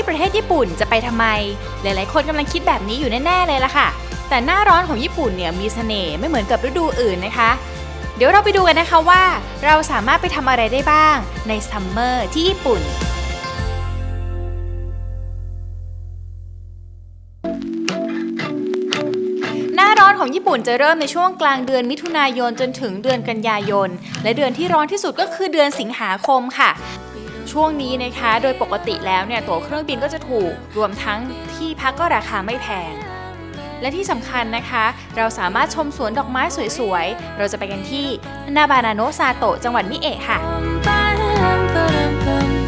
ที่ประเทศญี่ปุ่นจะไปทำไม หลายๆ คนกำลังคิดแบบนี้อยู่แน่ ๆ เลยล่ะค่ะ แต่หน้าร้อนของญี่ปุ่นเนี่ยมีเสน่ห์ไม่เหมือนกับฤดูอื่นนะคะ เดี๋ยวเราไปดูกันนะคะว่า เราสามารถไปทำอะไรได้บ้างในซัมเมอร์ที่ญี่ปุ่นหน้าร้อนของญี่ปุ่นจะเริ่มในช่วงกลางเดือนมิถุนายนจนถึงเดือนกันยายน และเดือนที่ร้อนที่สุดก็คือเดือนสิงหาคมค่ะ ช่วงนี้นะคะ โดยปกติแล้วเนี่ยตั๋วเครื่องบินก็จะถูกรวมทั้งที่พักก็ราคาไม่แพง และที่สำคัญนะคะ เราสามารถชมสวนดอกไม้สวยๆ เราจะไปกันที่นาบานาโนซาโตะจังหวัดมิเอะค่ะ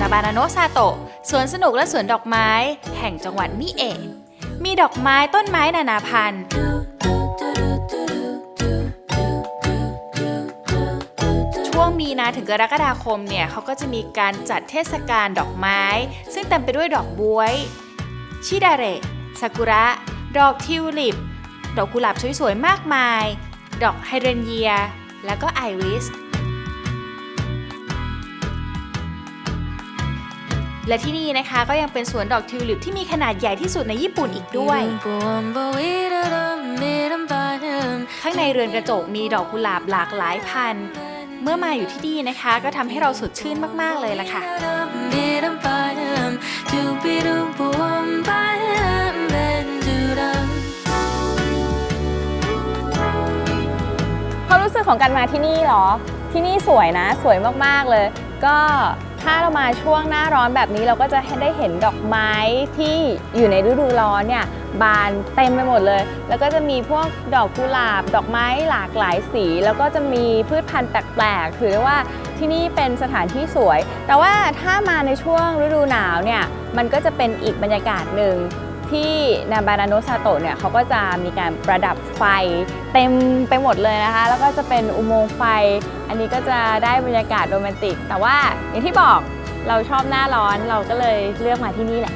นาบานาโนซาโตะสวนสนุกและสวนดอกไม้ แห่งจังหวัดมิเอะมีดอกไม้ต้นไม้นานาพันธุ์ นาถึงกรกฎาคมเนี่ยเขาก็จะมีการจัดเทศกาลดอกไม้ ซึ่งเต็มไปด้วยดอกบวยชิดาเระซากุระ ดอกทิวลิป ดอกกุหลาบสวยๆมากมาย ดอกไฮเดรนเยีย แล้วก็ไอริสและที่นี่นะคะก็ยังเป็นสวนดอกทิวลิปที่มีขนาดใหญ่ที่สุดในญี่ปุ่นอีกด้วย ข้างในเรือนกระจกมีดอกกุหลาบหลากหลายพันธุ์ เมื่อมาอยู่ที่นี่นะคะ ก็ทำให้เราสดชื่นมากๆเลยล่ะค่ะ ความรู้สึกของการมาที่นี่เหรอ ที่นี่สวยนะ สวยมากๆเลย ก็ถ้าเรามาช่วงหน้าร้อนแบบนี้เราก็จะได้เห็นดอกไม้ที่อยู่ในฤดูร้อนเนี่ย บานเต็มไปหมดเลย แล้วก็จะมีพวกดอกกุหลาบ ดอกไม้หลากหลายสี แล้วก็จะมีพืชพันธุ์แปลกๆ ถือได้ว่าที่นี่เป็นสถานที่สวย แต่ว่าถ้ามาในช่วงฤดูหนาวเนี่ย มันก็จะเป็นอีกบรรยากาศหนึ่งที่นาบานาโนซาโตะเนี่ยเขาก็จะมีการประดับไฟเต็มไปหมดเลยนะคะ แล้วก็จะเป็นอุโมงค์ไฟ อันนี้ก็จะได้บรรยากาศโรแมนติก แต่ว่าอย่างที่บอกเราชอบหน้าร้อนเราก็เลยเลือกมาที่นี่แหละ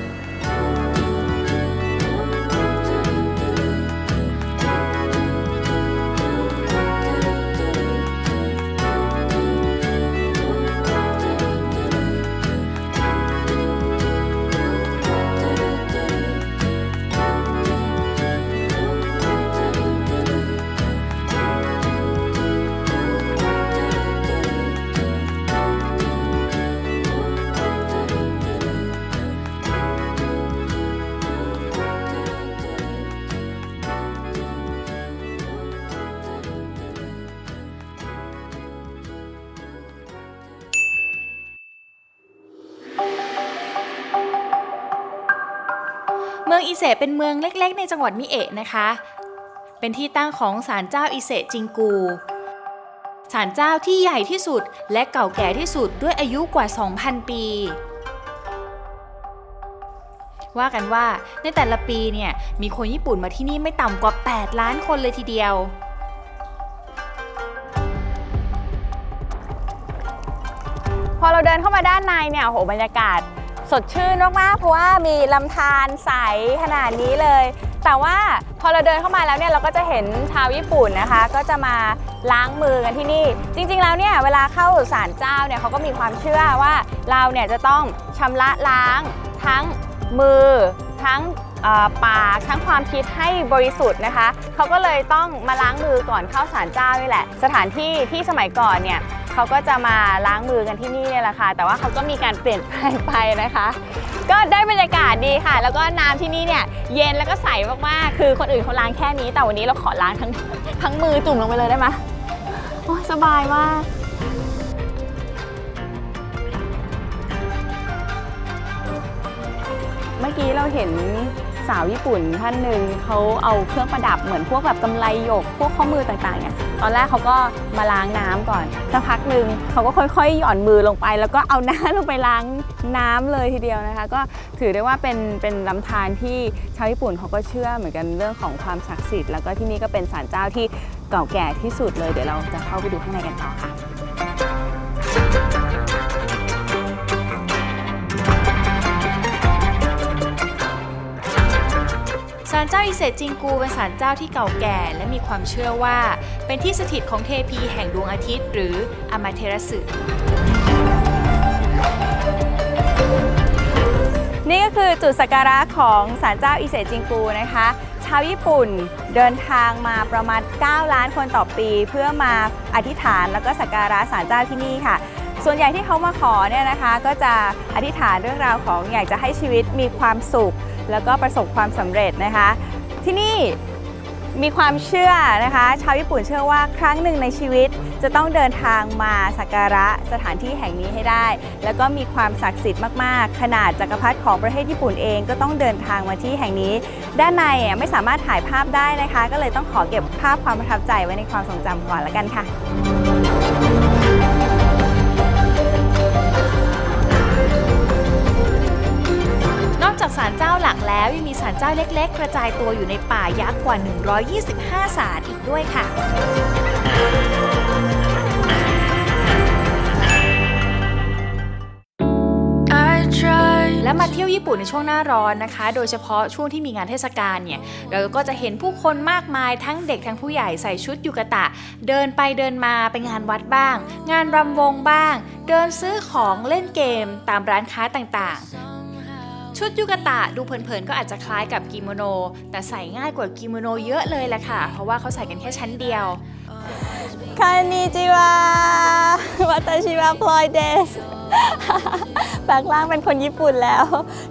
เมืองอิเซเป็นเมืองเล็ก ๆ ในจังหวัดมิเอะนะคะ เป็นที่ตั้งของศาลเจ้าอิเซจิงกูศาลเจ้าที่ใหญ่ที่สุดและเก่าแก่ที่สุดด้วยอายุกว่า 2,000 ปี ว่ากันว่าในแต่ละปีเนี่ยมีคนญี่ปุ่นมาที่นี่ไม่ต่ำกว่า 8 ล้านคนเลยทีเดียวพอเราเดินเข้ามาด้านในเนี่ยโหบรรยากาศ สดชื่นมากๆเพราะว่ามีลำธารใสขนาดนี้เลย แต่ว่าพอเราเดินเข้ามาแล้วเนี่ยเราก็จะเห็นชาวญี่ปุ่นนะคะ ก็จะมาล้างมือกันที่นี่ จริง ๆ แล้วเนี่ยเวลาเข้าศาลเจ้าเนี่ยเขาก็มีความเชื่อว่าเราเนี่ยจะต้องชำระล้างทั้งมือทั้ง ปากทั้งความคิดให้บริสุทธิ์นะคะ เขาก็เลยต้องมาล้างมือก่อนเข้าศาลเจ้านี่แหละ สถานที่ที่สมัยก่อนเนี่ยเขาก็จะมาล้างมือกันที่นี่เนี่ยแหละค่ะ แต่ว่าเขาก็มีการเปลี่ยนแปลงไปนะคะ ก็ได้บรรยากาศดีค่ะ แล้วก็น้ำที่นี่เนี่ยเย็นแล้วก็ใสมากๆ คือคนอื่นเขาล้างแค่นี้ แต่วันนี้เราขอล้างทั้งทั้งมือจุ่มลงไปเลยได้ไหมโอ้ยสบายมากเมื่อกี้เราเห็น สาวญี่ปุ่นท่านหนึ่งเขาเอาเครื่องประดับเหมือนพวกแบบกำไลหยก พวกข้อมือต่างๆเนี่ยตอนแรกเขาก็มาล้างน้ำก่อนสักพักหนึ่งเขาก็ค่อยๆ หย่อนมือลงไป แล้วก็เอาน้ำลงไปล้างน้ำเลยทีเดียวนะคะ ก็ถือได้ว่าเป็นเป็นลำธารที่ชาวญี่ปุ่นเขาก็เชื่อเหมือนกันเรื่องของความศักดิ์สิทธิ์แล้วก็ที่นี่ก็เป็นศาลเจ้าที่เก่าแก่ที่สุดเลยเดี๋ยวเราจะเข้าไปดูข้างในกันต่อค่ะ เจ้าอิเซจิงกูเป็นศาลเจ้าที่เก่าแก่ และมีความเชื่อว่า เป็นที่สถิตของเทพีแห่งดวงอาทิตย์ หรืออามาเทรัสึนี่ก็คือจุดสักการะของศาลเจ้าอิเซจิงกูนะคะชาวญี่ปุ่นเดินทางมาประมาณ 9 ล้านคนต่อปี เพื่อมาอธิษฐานแล้วก็สักการะศาลเจ้าที่นี่ค่ะ ส่วนใหญ่ที่เขามาขอเนี่ยนะคะ ก็จะอธิษฐานเรื่องราวของอยากจะให้ชีวิตมีความสุข แล้วก็ประสบความสำเร็จนะคะ ที่นี่มีความเชื่อนะคะ ชาวญี่ปุ่นเชื่อว่าครั้งหนึ่งในชีวิตจะต้องเดินทางมาสักการะสถานที่แห่งนี้ให้ได้ แล้วก็มีความศักดิ์สิทธิ์มากๆ ขนาดจักรพรรดิของประเทศญี่ปุ่นเองก็ต้องเดินทางมาที่แห่งนี้ ด้านในไม่สามารถถ่ายภาพได้นะคะ ก็เลยต้องขอเก็บภาพความประทับใจไว้ในความทรงจำก่อนละกันค่ะ จากศาลเจ้าหลักแล้วยังมีศาลเจ้าเล็ก ๆ กระจายตัวอยู่ในป่ายักษ์กว่า 125 ศาลอีกด้วยค่ะ I tried และมาเที่ยวญี่ปุ่นในช่วงหน้าร้อนนะคะ โดยเฉพาะช่วงที่มีงานเทศกาลเนี่ย เราก็จะเห็นผู้คนมากมายทั้งเด็กทั้งผู้ใหญ่ใส่ชุดยูกะตะ เดินไปเดินมาไปงานวัดบ้าง งานรำวงบ้าง เดินซื้อของเล่นเกมตามร้านค้าต่างๆ ชุดยูกะตะดูเผินๆก็อาจจะคล้ายกับกิโมโน แต่ใส่ง่ายกว่ากิโมโนเยอะเลยแหละค่ะ เพราะว่าเขาใส่กันแค่ชั้นเดียวคันนิจิวะวัตชิวะพลอยเดสแปลงร่างเป็นคนญี่ปุ่นแล้ว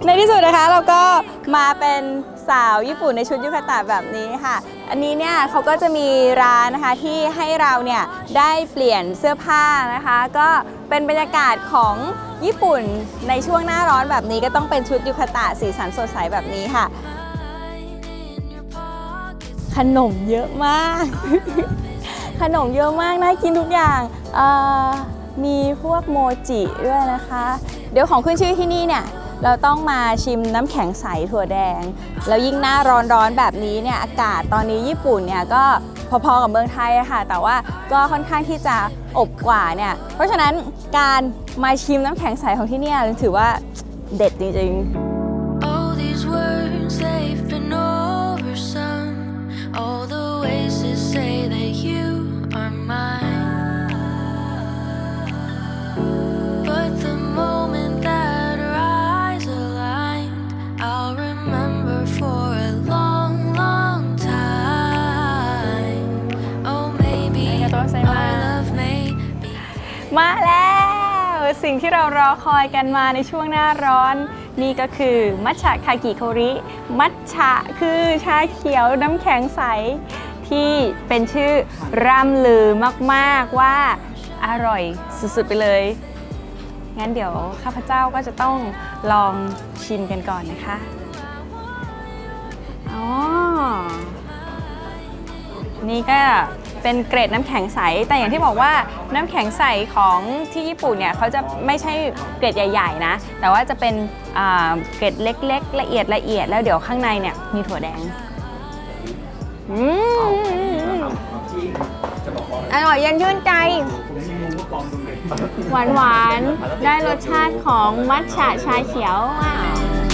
ในที่สุดนะคะเราก็มาเป็น สาวญี่ปุ่นในชุดยุคตะแบบนี้ค่ะ อันนี้เนี่ยเขาก็จะมีร้านนะคะที่ให้เราเนี่ยได้เปลี่ยนเสื้อผ้านะคะ ก็เป็นบรรยากาศของญี่ปุ่นในช่วงหน้าร้อนแบบนี้ก็ต้องเป็นชุดยุคตะสีสันสดใสแบบนี้ค่ะ ขนมเยอะมาก ขนมเยอะมากน่ากินทุกอย่างมีพวกโมจิด้วยนะคะ เดี๋ยวของขึ้นชื่อที่นี่เนี่ย เราต้องมาชิมน้ำแข็งใสถั่วแดง แล้วยิ่งหน้าร้อนๆแบบนี้เนี่ยอากาศตอนนี้ญี่ปุ่นเนี่ยก็พอๆกับเมืองไทยอะค่ะ แต่ว่าก็ค่อนข้างที่จะอบกว่าเนี่ย เพราะฉะนั้นการมาชิมน้ำแข็งใสของที่นี่ถือว่าเด็ดจริงๆ มาแล้ว สิ่งที่เรารอคอยกันมาในช่วงหน้าร้อน นี่ก็คือมัทฉะคากิโคริ มัทฉะคือชาเขียวน้ำแข็งใส ที่เป็นชื่อร่ำลือมากๆว่าอร่อยสุดๆไปเลย งั้นเดี๋ยวข้าพเจ้าก็จะต้องลองชิมกันก่อนนะคะ อ๋อ นี่ก็เป็นเกรดน้ำแข็งใส แต่อย่างที่บอกว่าน้ำแข็งใสของที่ญี่ปุ่นเนี่ยเขาจะไม่ใช่เกรดใหญ่ ๆ นะ แต่ว่าจะเป็นเกรดเล็ก ๆ ละเอียดละเอียดแล้วเดี๋ยวข้างในเนี่ยมีถั่วแดงอืมอร่อยเย็นชื่นใจ หวานหวานๆได้รสชาติของมัทฉะชาเขียวว้าว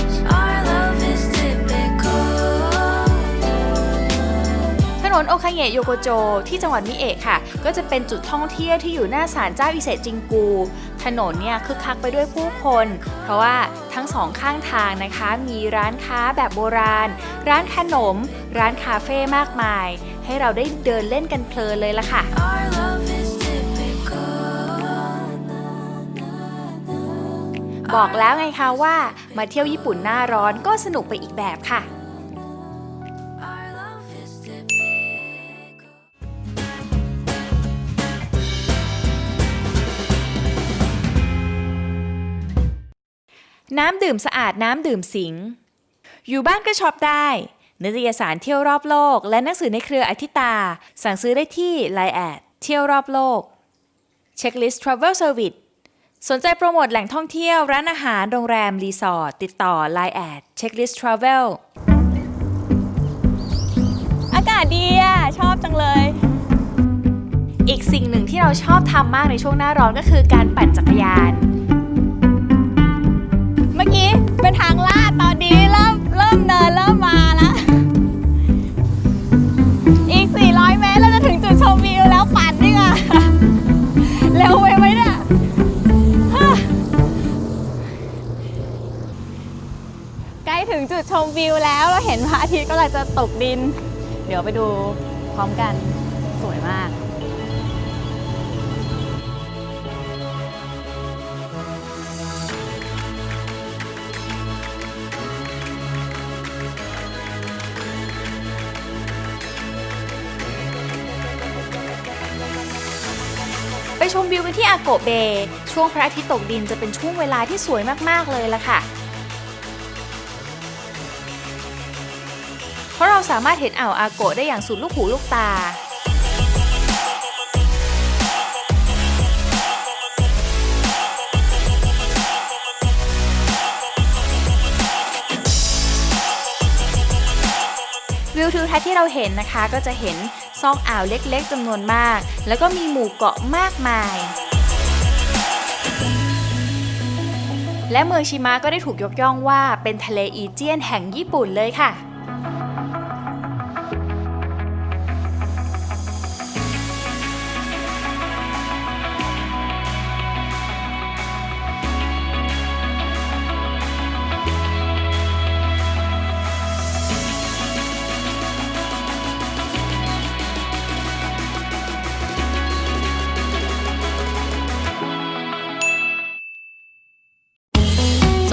นนโอคาเงะโยโกโจที่จังหวัดมิเอะค่ะ ก็จะเป็นจุดท่องเที่ยวที่อยู่หน้าศาลเจ้าอิเซจิงกู ถนนเนี่ยคึกคักไปด้วยผู้คน เพราะว่าทั้งสองข้างทางนะคะ มีร้านค้าแบบโบราณ ร้านขนม ร้านคาเฟ่มากมาย ให้เราได้เดินเล่นกันเพลินเลยละค่ะ Our love is typical. บอกแล้วไงคะว่ามาเที่ยวญี่ปุ่นหน้าร้อนก็สนุกไปอีกแบบค่ะ น้ำดื่มสะอาดน้ำดื่มสิง อยู่บ้านก็ช็อปได้นิตยสารเที่ยวรอบโลก และหนังสือในเครืออธิตา สั่งซื้อได้ที่ Line แอดเที่ยวรอบโลกเช็คลิสต์ Travel Service สนใจโปรโมทแหล่งท่องเที่ยว ร้านอาหาร โรงแรม รีสอร์ทติดต่อ Line แอดเช็คลิสต์ Travel อากาศดีอะ ชอบจังเลย อีกสิ่งหนึ่งที่เราชอบทำมากในช่วงหน้าร้อนก็คือการปั่นจักรยาน เป็นทางลาดตอนนี้เริ่มเริ่มเดินเริ่มมาแล้ว อีก 400 เมตรเราจะถึงจุดชมวิวแล้วปั่นดีกว่าเร็วไปไหมเนี่ยฮะถึงจุดชมวิวแล้วเราเห็นพระอาทิตย์กำลังจะตกดิน เดี๋ยวไปดูพร้อมกันสวยมาก วิวกันที่อาโกเบช่วงพระอาทิตย์ตกดินจะเป็นช่วงเวลาที่สวยมากๆเลยล่ะค่ะ เพราะเราสามารถเห็นอ่าวอาโกได้อย่างสุดลูกหูลูกตา วิวทิวทัศน์ที่เราเห็นนะคะก็จะเห็น ซอกอ่าวเล็กๆจำนวนมาก แล้วก็มีหมู่เกาะมากมาย และเมืองชิมะก็ได้ถูกยกย่องว่าเป็นทะเลอีเจียนแห่งญี่ปุ่นเลยค่ะ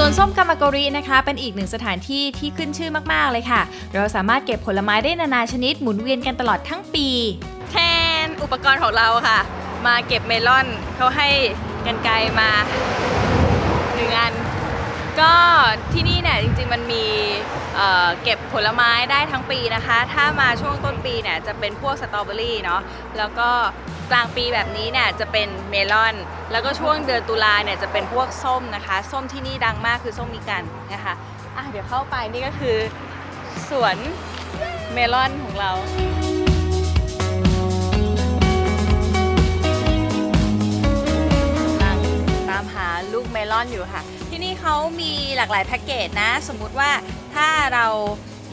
ส่วนส้มกามากรินะคะ เป็นอีกหนึ่งสถานที่ที่ขึ้นชื่อมากๆเลยค่ะ เราสามารถเก็บผลไม้ได้นานาชนิดหมุนเวียนกันตลอดทั้งปี แทนอุปกรณ์ของเราค่ะ มาเก็บเมลอนเขาให้กันไกลมาหนึ่งอัน ก็ที่นี่เนี่ยจริงๆมันมีเอ่อเก็บผลไม้ได้ทั้งปีนะคะ ถ้ามาช่วงต้นปีเนี่ยจะเป็นพวกสตรอเบอรี่เนาะแล้วก็กลางปีแบบนี้เนี่ยจะเป็นเมลอน แล้วก็ช่วงเดือนตุลาเนี่ยจะเป็นพวกส้มนะคะ ส้มที่นี่ดังมากคือส้มนิกันนะคะอะเดี๋ยวเข้าไปนี่ก็คือสวนเมลอนของเรา ตามหาลูกเมลอนอยู่ค่ะ ที่นี่เขามีหลากหลายแพ็กเกจนะ สมมุติว่าถ้าเรา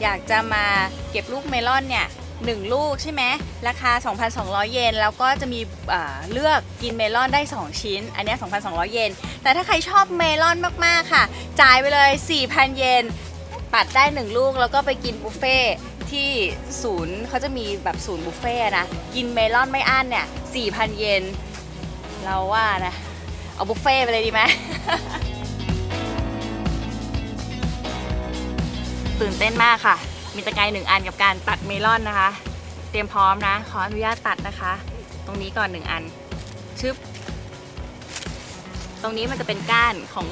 อยากจะมาเก็บลูกเมลอนเนี่ยหนึ่งลูกใช่ไหมราคา 2,200 เยนแล้วก็จะมีเลือกกินเมลอนได้ 2 ชิ้น อันนี้ 2,200 เยน แต่ถ้าใครชอบเมลอนมากๆค่ะ จ่ายไปเลย 4,000 เยนตัดได้ 1 ลูกแล้วก็ไปกินบุฟเฟ่ที่ศูนย์เขาจะมีแบบศูนย์บุฟเฟ่นะ กินเมลอนไม่อั้นเนี่ย 4,000 เยน เราว่านะ เอาบุฟเฟ่ไปเลยดีไหม ตื่นเต้นมากค่ะ มีตะไคร้หนึ่งอันกับการตัดเมลอนนะคะ เตรียมพร้อมนะ ขออนุญาตตัดนะคะ ตรงนี้ก่อนหนึ่งอัน ชึบ ตรงนี้มันจะเป็นก้านของ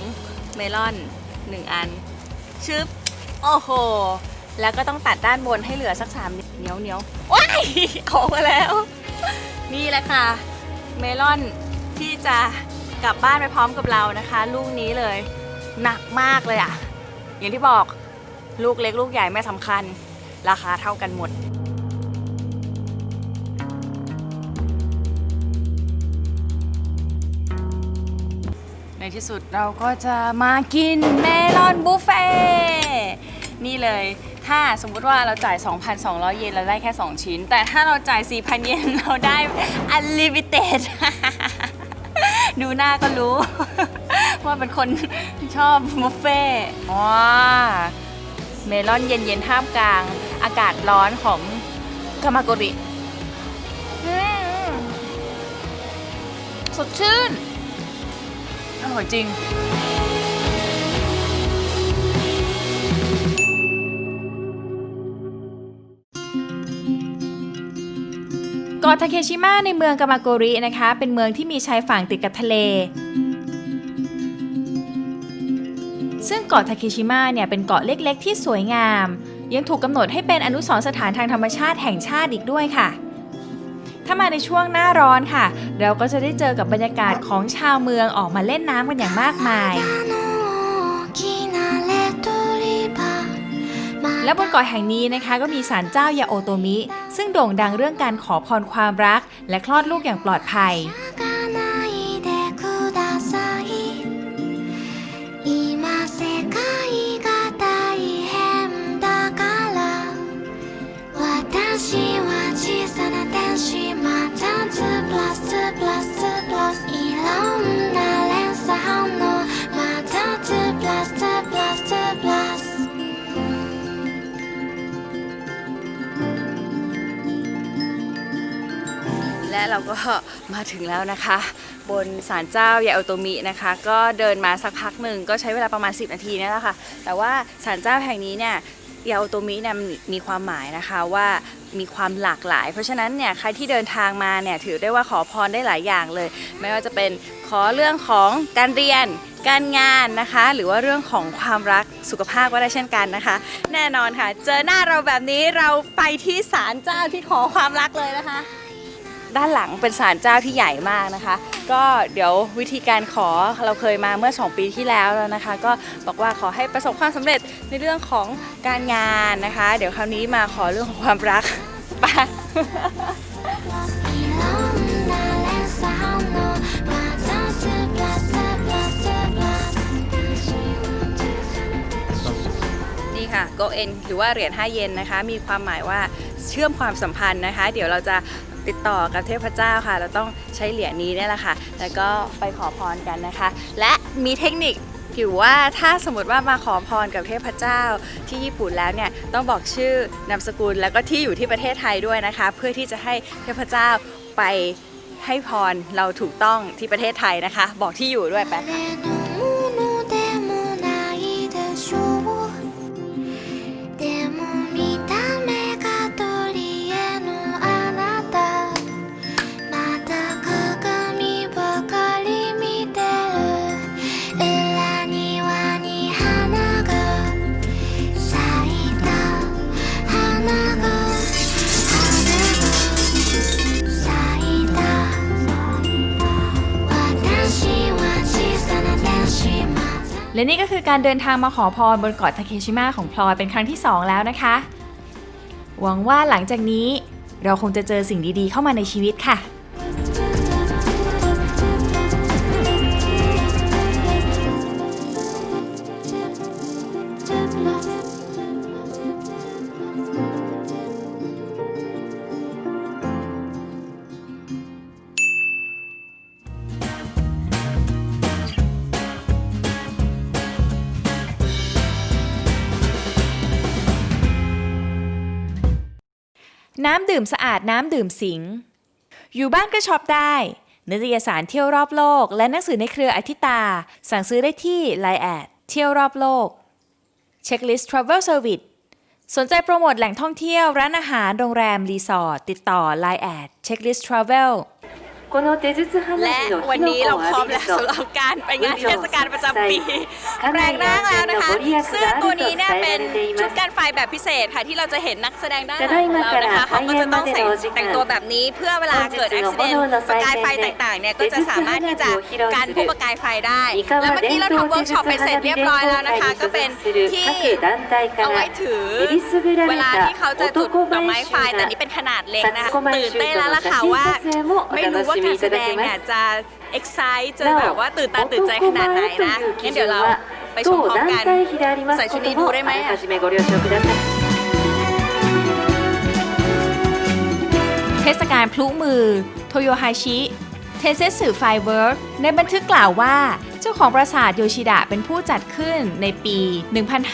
เมลอนหนึ่งอัน ชึบ โอ้โห แล้วก็ต้องตัดด้านบนให้เหลือสักสามเหนียวเนียวว้ายออกมาแล้ว นี่แหละค่ะ เมลอนที่จะ กลับบ้านไปพร้อมกับเรานะคะ ลูกนี้เลยหนักมากเลยอะ่ะอย่างที่บอกลูกเล็กลูกใหญ่ไม่สำคัญ ราคาเท่ากันหมดในที่สุดเราก็จะมากินเมลอนบุฟเฟ่ต์นี่เลย ถ้าสมมุติว่าเราจ่าย 2,200 เยนเราได้แค่ 2 ชิ้น แต่ถ้าเราจ่าย 4,000 เยนเราได้ unlimited ดูหน้าก็รู้ ว่าเป็นคนชอบบุฟเฟ่ต์ว้าเมลอนเย็นๆท่ามกลาง อากาศร้อนของกามาโกริอืมสดชื่น อร่อยจริง กาะทาเคชิมะในเมืองกามาโกรินะคะ เป็นเมืองที่มีชายฝั่งติดกับทะเล ซึ่งเกาะทาเคชิมะเนี่ยเป็นเกาะเล็กๆ ที่สวยงาม ยังถูกกำหนดให้เป็นอนุสรณ์สถานทางธรรมชาติแห่งชาติอีกด้วยค่ะ ถ้ามาในช่วงหน้าร้อนค่ะ เราก็จะได้เจอกับบรรยากาศของชาวเมืองออกมาเล่นน้ำกันอย่างมากมาย และบนเกาะแห่งนี้นะคะก็มีศาลเจ้ายาโอโตมิ ซึ่งโด่งดังเรื่องการขอพรความรัก และคลอดลูกอย่างปลอดภัย และเราก็มาถึงแล้วนะคะ บนศาลเจ้ายาโอโตมินะคะ ก็เดินมาสักพักหนึ่งก็ใช้เวลาประมาณ 10 นาทีนี่แหละค่ะ แต่ว่าศาลเจ้าแห่งนี้เนี่ยยาโอโตมิเนี่ยมีความหมายนะคะว่ามีความหลากหลาย เพราะฉะนั้นเนี่ยใครที่เดินทางมาเนี่ยถือได้ว่าขอพรได้หลายอย่างเลย ไม่ว่าจะเป็นขอเรื่องของการเรียน การงานนะคะ หรือว่าเรื่องของความรักสุขภาพก็ได้เช่นกันนะคะ แน่นอนค่ะ เจอหน้าเราแบบนี้เราไปที่ศาลเจ้าที่ขอความรักเลยนะคะ ด้านหลังเป็นศาลเจ้าที่ใหญ่มากนะคะ ก็เดี๋ยววิธีการขอเราเคยมาเมื่อ 2 ปีที่แล้วแล้วนะคะ ก็บอกว่าขอให้ประสบความสำเร็จในเรื่องของการงานนะคะ เดี๋ยวคราวนี้มาขอเรื่องของความรักปะนี่ค่ะโกเอ็นหรือว่าเหรียญ5เยนนะคะ มีความหมายว่าเชื่อมความสัมพันธ์นะคะ เดี๋ยวเราจะ ติดต่อกับเทพเจ้าค่ะ เราต้องใช้เหรียญนี้เนี่ยแหละค่ะ แล้วก็ไปขอพรกันนะคะ และมีเทคนิคอยู่ว่าถ้าสมมติว่ามาขอพรกับเทพเจ้าที่ญี่ปุ่นแล้วเนี่ยต้องบอกชื่อนามสกุลแล้วก็ที่อยู่ที่ประเทศไทยด้วยนะคะ เพื่อที่จะให้เทพเจ้าไปให้พรเราถูกต้องที่ประเทศไทยนะคะ บอกที่อยู่ด้วยแป๊บ誰 และนี่ก็คือการเดินทางมาขอพรบนเกาะทาเคชิมะของพลอยเป็นครั้งที่ 2 แล้วนะคะ หวังว่าหลังจากนี้เราคงจะเจอสิ่งดีๆ เข้ามาในชีวิตค่ะ น้ำดื่มสะอาดน้ำดื่มสิง อยู่บ้านก็ช็อปได้ นิตยสารเที่ยวรอบโลก และหนังสือในเครืออธิตา สั่งซื้อได้ที่ l ล n e แอดเที่ยวรอบโลกเช็คลิสต์ทราเวลเซอร์วิสสนใจโปรโมทแหล่งท่องเที่ยว ร้านอาหาร โรงแรม รีสอร์ทติดต่อ Line แอดเช็คลิสต์ทราเวล และวันนี้เราพร้อมแล้วสำหรับการไปงานเทศกาลประจำปีแปลแร่างแล้วนะคะซึ่งตัวนี้เนี่ยเป็นชุดการไฟแบบพิเศษค่ะที่เราจะเห็นนักแสดงด้านหลังเรานะคะเขาก็จะต้องใส่แต่งตัวแบบนี้เพื่อเวลาเกิดอุบัติเหตุประกายไฟต่างๆเนี่ยก็จะสามารถที่จะการผู้ประกายไฟได้แล้วเมื่อกี้เราทำเวิร์กช็อปไปเสร็จเรียบร้อยแล้วนะคะ ก็เป็นที่เอาไว้ถือเวลาที่เขาจะจุดดอกไม้ไฟแต่นี้เป็นขนาดเล็กนะคะตื่นเต้นแล้วล่ะค่ะว่าไม่รู้ว่าการแสดงเนี่ยจะ excite จะแบบว่าตื่นตาตื่นใจขนาดไหนนะงั้นเดี๋ยวเราไปชมพร้อมกันใส่ชุดนี้ดูได้ไหมเทศกาลพลุมือ โทโยฮาชิเทเซสึไฟเวิร์กในบันทึกกล่าวว่า เจ้าของปราสาทโยชิดะเป็นผู้จัดขึ้นในปี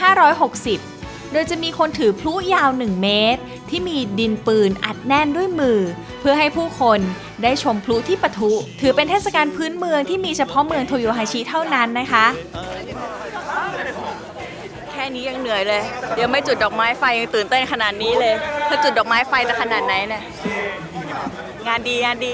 1560 โดยจะมีคนถือพลุยาว 1 เมตร ที่มีดินปืนอัดแน่นด้วยมือ เพื่อให้ผู้คนได้ชมพลุที่ปะทุ ถือเป็นเทศกาลพื้นเมืองที่มีเฉพาะเมืองโทโยฮาชิเท่านั้นนะคะ แค่นี้ยังเหนื่อยเลย เดี๋ยวไม่จุดดอกไม้ไฟยังตื่นเต้นขนาดนี้เลย ถ้าจุดดอกไม้ไฟจะขนาดไหนเนี่ยงานดีงานดี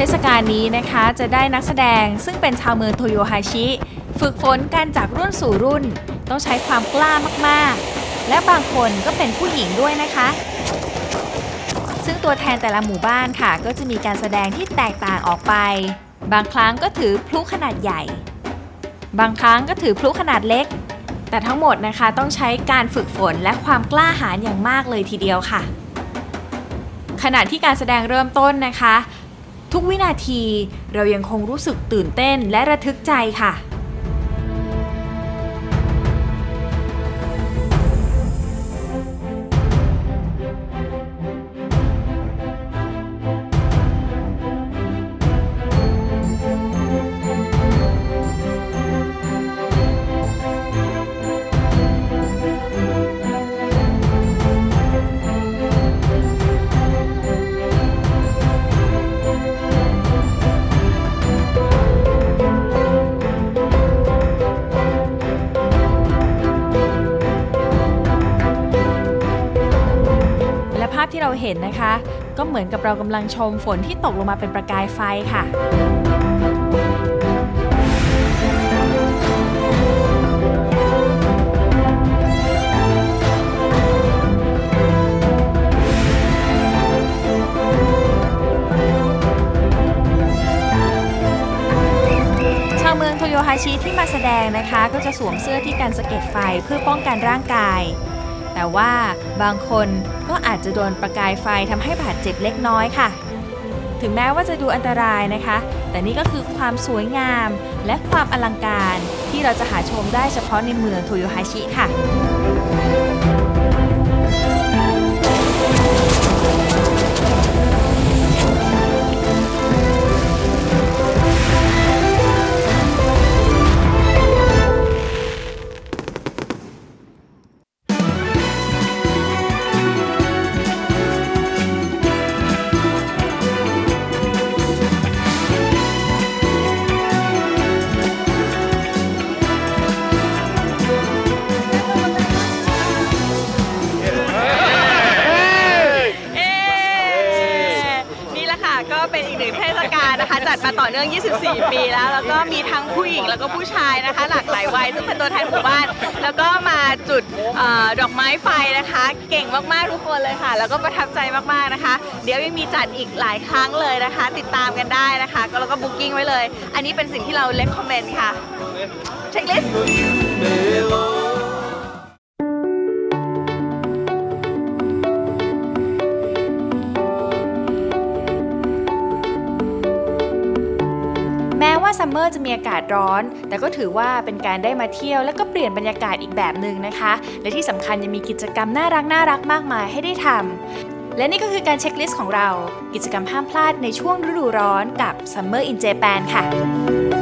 ทศกาลนี้นะคะจะได้นักแสดงซึ่งเป็นชาวเมืองโทโยฮาชิ ฝึกฝนกันจากรุ่นสู่รุ่น ต้องใช้ความกล้ามากๆ และบางคนก็เป็นผู้หญิงด้วยนะคะ ซึ่งตัวแทนแต่ละหมู่บ้านค่ะ ก็จะมีการแสดงที่แตกต่างออกไป บางครั้งก็ถือพลุขนาดใหญ่ บางครั้งก็ถือพลุขนาดเล็ก แต่ทั้งหมดนะคะต้องใช้การฝึกฝนและความกล้าหาญอย่างมากเลยทีเดียวค่ะขณะที่การแสดงเริ่มต้นนะคะ ทุกวินาทีเรายังคงรู้สึกตื่นเต้นและระทึกใจค่ะ มือนกับเรากำลังชมฝนที่ตกลงมาเป็นประกายไฟค่ะชาวเมืองโตโยฮาชิที่มาแสดงนะคะก็จะสวมเสื้อที่กันสะเก็ดไฟเพื่อป้องกันร่างกาย แต่ว่าบางคน ก็อาจจะโดนประกายไฟทำให้บาดเจ็บเล็กน้อยค่ะ ถึงแม้ว่าจะดูอันตรายนะคะ แต่นี่ก็คือความสวยงามและความอลังการที่เราจะหาชมได้เฉพาะในเมืองโทโยฮาชิค่ะ ทั้งผู้หญิงแล้วก็ผู้ชายนะคะ หลากหลายวัยซึ่งเป็นตัวแทนหมู่บ้าน แล้วก็มาจุดเออดอกไม้ไฟนะคะ เก่งมากๆทุกคนเลยค่ะ แล้วก็ประทับใจมากๆนะคะ เดี๋ยวยังมีจัดอีกหลายครั้งเลยนะคะ ติดตามกันได้นะคะ ก็แล้วก็บุ๊กิ้งไว้เลย อันนี้เป็นสิ่งที่เราเล c คอมเมนต์ค่ะเช็คลิสต์ จะมีอากาศร้อน แต่ก็ถือว่าเป็นการได้มาเที่ยว และก็เปลี่ยนบรรยากาศอีกแบบหนึ่งนะคะ และที่สำคัญยังมีกิจกรรมน่ารักน่ารักมากมายให้ได้ทำและนี่ก็คือการเช็คลิสต์ของเรา กิจกรรมห้ามพลาดในช่วงฤดูร้อนกับ Summer in Japan ค่ะ